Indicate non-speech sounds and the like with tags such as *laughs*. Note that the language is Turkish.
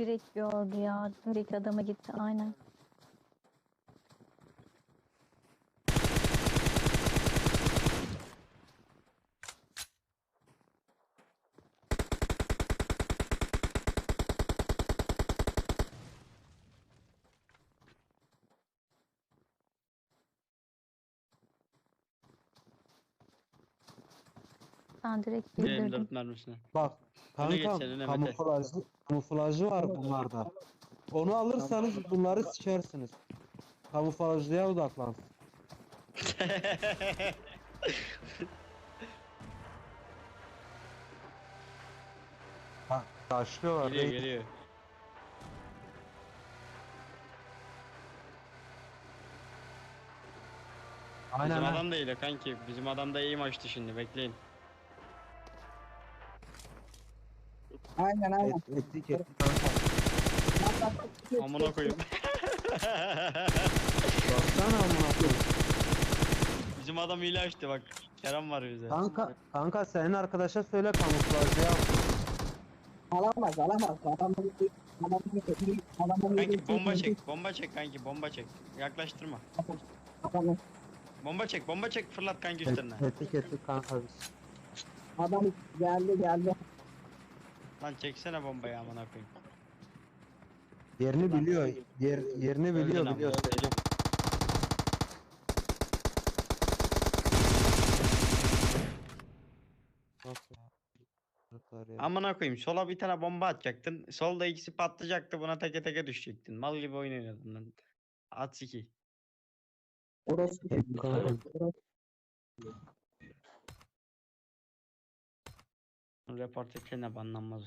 Direkt gördü ya. Direkt adama gitti aynen. Ben direkt bildirdim. M4 mermisine. Bak kankam sen, öne Mete. kamuflajlı, kamuflajlı var bunlarda. Onu alırsanız bunları sikersiniz. Kamuflajlıya odaklan. *laughs* Bak taşlıyorlar. geliyor değil. geliyor. Aynen Bizim ha. adam da iyi kanki. Bizim adam da iyi maçtı şimdi bekleyin. Aynen aynen. Et, ettik ettik kanka. Bak, bak, bak, Amına koyayım. Baksana amına koyayım. Bizim adam hile açtı bak. Kerem var bize. Kanka, kanka senin arkadaşa söyle kamuflajlı yap. Alamaz alamaz. Adamın adamın adamın Kanki bomba çek, bomba çek kanki, bomba çek. Yaklaştırma. Adamın Bomba çek, bomba çek, fırlat kanki üstlerine. Et, ettik ettik kanka biz. adam geldi geldi. Lan çeksene bombayı amına koyayım. Yerini biliyor. Yer, yerini biliyor Öldün ama, biliyor. öldün. Amına koyayım sola bir tane bomba atacaktın. Solda ikisi patlayacaktı buna teke teke düşecektin. Mal gibi oyun oynadın lan. At siki. Orospu. Kanka. Report eklerine banlanmaz.